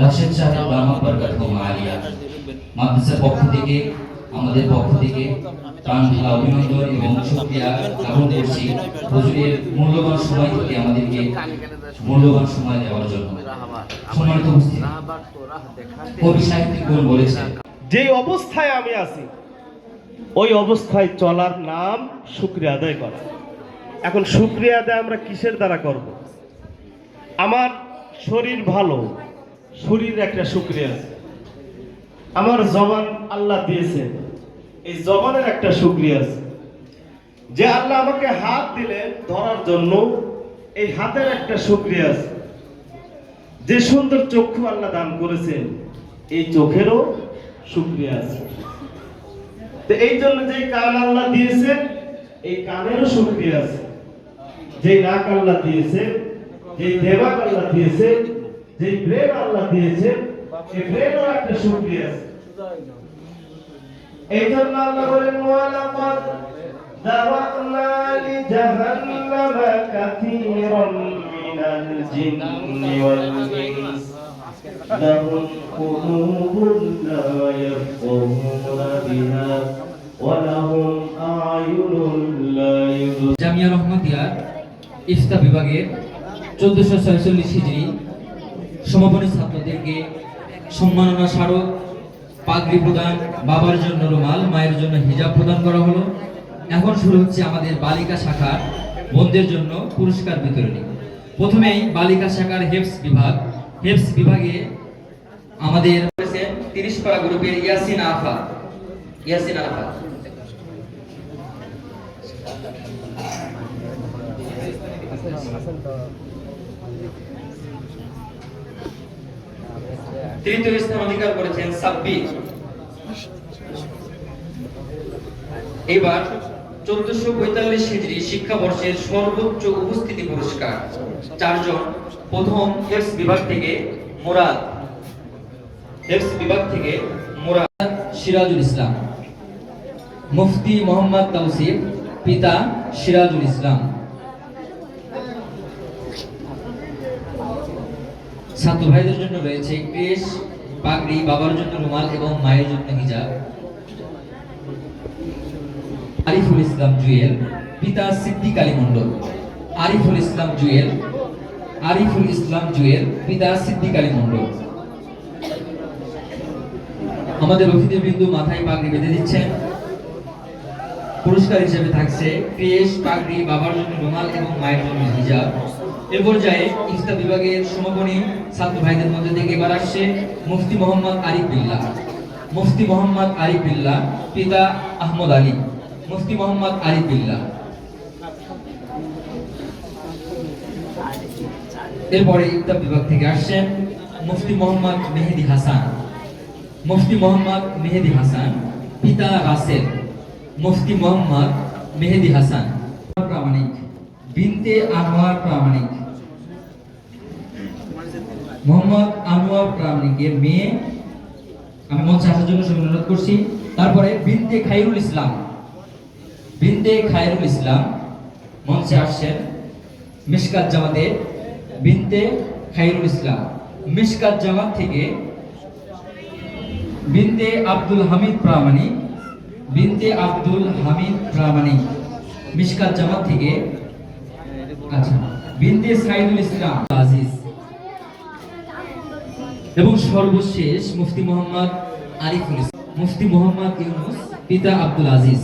রাশেদ সাহেব বামা বরকত আলিয়া মাদ্রাসার পক্ষ থেকে, আমাদের পক্ষ থেকে প্রাণ অভিনন্দন এবং শুক্রিয়া জ্ঞাপন করছি। হুজুরের মূল্যবান সময় থেকে আমাদেরকে মূল্যবান সময় দেওয়ার জন্য। সম্মানিত উপস্থিতি। কবি সাহিত্যিকগণ বলেছেন যে অবস্থায় আমি আছি, ওই অবস্থায় চলার নাম শুক্রিয়া আদায় করা। এখন শুক্রিয়া আদায় আমরা কিসের দ্বারা করব? আমার শরীর ভালো, শরীর একটা শুক্রিয়া। আছে আমার জবান আল্লাহ দিয়েছে, এই জবানের একটা শুক্রিয়া যে আল্লাহ আমাকে হাত দিলেন ধরার জন্য, এই হাতের একটা শুক্রিয়া যে সুন্দর চক্ষু আল্লাহ দান করেছেন, এই চোখেরও শুক্রিয়া আছে। তো এই জন্য যে কান আল্লাহ দিয়েছেন, এই কানেরও শুক্রিয়া আছে। যে নাক আল্লাহ দিয়েছেন যে দেবাক আল্লাহ দিয়েছেন যে ব্রেন আল্লাহ দিয়েছেন এই ব্রেনও একটা শুক্রিয়া আছে এই জন্য আল্লাহ বলেন ওয়ালাকাদ ذرأنا لجهنم كثيرا من الجن والإنس لهم قلوب لا يفقهون بها ولهم أعين لا يبصرون জামিয়া রহমাতিয়া ইফতা বিভাগের চোদ্দশো ছয়চল্লিশ হিজড়ি সমাপনী ছাত্রদেরকে সম্মাননা স্মারক, পাগড়ি প্রদান, বাবার জন্য রুমাল, মায়ের জন্য হিজাব প্রদান করা হলো। এখন শুরু হচ্ছে আমাদের বালিকা শাখার বোনদের জন্য পুরস্কার বিতরণী। প্রথমেই বালিকা শাখার হেফস বিভাগ। হেফস বিভাগে আমাদের তিরিশ পাড়া গ্রুপের ইয়াসিন আফা। ইয়াসিন আফা। তৃতীয় স্থান অধিকার করেছেন সাব্বির এবার চোদ্দশো পঁয়তাল্লিশ হিজড়ি শিক্ষাবর্ষের সর্বোচ্চ উপস্থিতি পুরস্কার। চারজন প্রথম এফস বিভাগ থেকে মোরাদ। এফস বিভাগ থেকে মোরাদ সিরাজুল ইসলাম। মুফতি মোহাম্মদ তাওসিফ, পিতা সিরাজুল ইসলাম। ছাত্র ভাইদের জন্য রয়েছে ক্রেশ, পাগড়ি, বাবার জন্য রুমাল এবং মায়ের জন্য হিজাব। আরিফুল ইসলাম জুয়েল, পিতা সিদ্দিক আলী মন্ডল আরিফুল ইসলাম জুয়েল, আরিফুল ইসলাম জুয়েল, পিতা সিদ্দিক আলী মন্ডল আমাদের অতিথি বিন্দু মাথায় পাগড়ি বেঁধে দিচ্ছেন। পুরস্কার হিসেবে থাকছে ক্রেশ, পাগড়ি, বাবার জন্য রুমাল এবং মায়ের জন্য হিজাব। এ পর্যায়ে ইফতা বিভাগের সমাপনী ছাত্র ভাইদের মধ্যে থেকে এবার আসছে মুফতি মোহাম্মদ আরিফ বিল্লাহ। মুফতি মোহাম্মদ আরিফ বিল্লাহ, পিতা আহমদ আলী। মুফতি মোহাম্মদ আরিফ বিল্লাহ। এরপরে ইফতা বিভাগ থেকে আসছেন মুফতি মোহাম্মদ মেহেদি হাসান। মুফতি মোহাম্মদ মেহেদি হাসান, পিতা রাসেল। মুফতি মোহাম্মদ মেহেদি হাসান। প্রামাণিক। বিনতে আনোয়ার প্রামাণিক। মোহাম্মদ আনোয়ার প্রামাণিকের মেয়ে, আমি মঞ্চে আসার জন্য সবাই অনুরোধ করছি। তারপরে বিনতে খাইরুল ইসলাম। বিনতে খাইরুল ইসলাম মঞ্চে আসছেন মিশকাত জামাতে বিনতে খাইরুল ইসলাম। মিশকাত জামাত থেকে বিনতে আব্দুল হামিদ প্রামাণিক। বিনতে আব্দুল হামিদ প্রামাণিক। মিশকাত জামাত থেকে আচ্ছা আজিজ। এবং সর্বশেষ মুফতি মোহাম্মদ আরিফুল মুফতি মোহাম্মদ ইউনুস পিতা আব্দুল আজিজ।